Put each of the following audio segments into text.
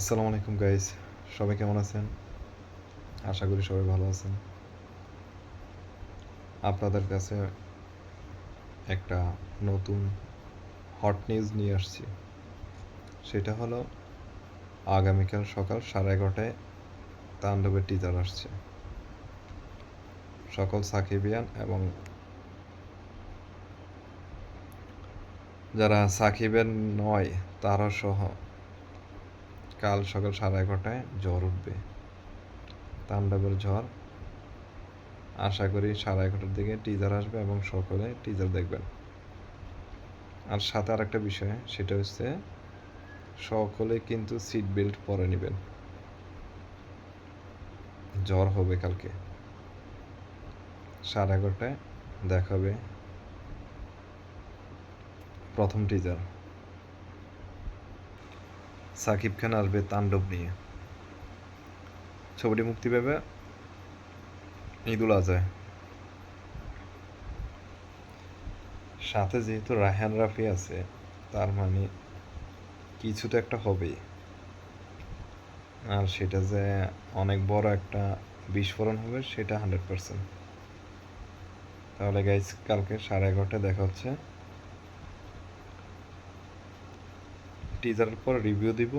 আসসালামু আলাইকুম গাইস সবাই কেমন আছেন? আশা করি সবাই ভালো আছেন। আপনাদের কাছে একটা নতুন হট নিউজ নিয়ে আসছি। সেটা হলো, আগামীকাল সকাল সাড়ে এগারোটায় তাণ্ডবের টিজার আসছে। সকল সাকিবিয়ান এবং যারা সাকিবের নয়, তারা সহ কাল সকাল সাড়ে এগারোটায় ঝড় উঠবে। তাণ্ডবের ঝড় আশা করি সাড়ে এগারোটার দিকে টিজার আসবে এবং সকলে টিজার দেখবেন। আর সাথে আর একটা বিষয়, সেটা হচ্ছে সকলে কিন্তু সিট বেল্ট পরে নেবেন। জ্বর হবে কালকে। সাড়ে এগারোটায় দেখাবে প্রথম টিজার সাকিব খান আসবে তাণ্ডব নিয়ে। ছবিটি মুক্তি পাবে ঈদুল আজহায়। সাথে যেহেতু রায়হান রাফি আছে, তার মানে কিছু তো একটা হবেই। আর সেটা যে অনেক বড় একটা বিস্ফোরণ হবে, সেটা হান্ড্রেড পার্সেন্ট তাহলে গাইজ কালকে সাড়ে এগারোটায় দেখা হচ্ছে। টিজারের পর রিভিউ দিব,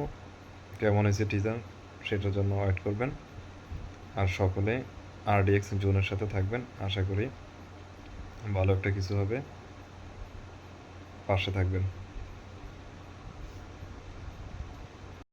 কেমন হয়েছে টিজার সেটার জন্য ওয়েট করবেন। আর সকলে আরডিএক্স জোনের সাথে থাকবেন, আশা করি ভালো একটা কিছু হবে। পাশে থাকবেন।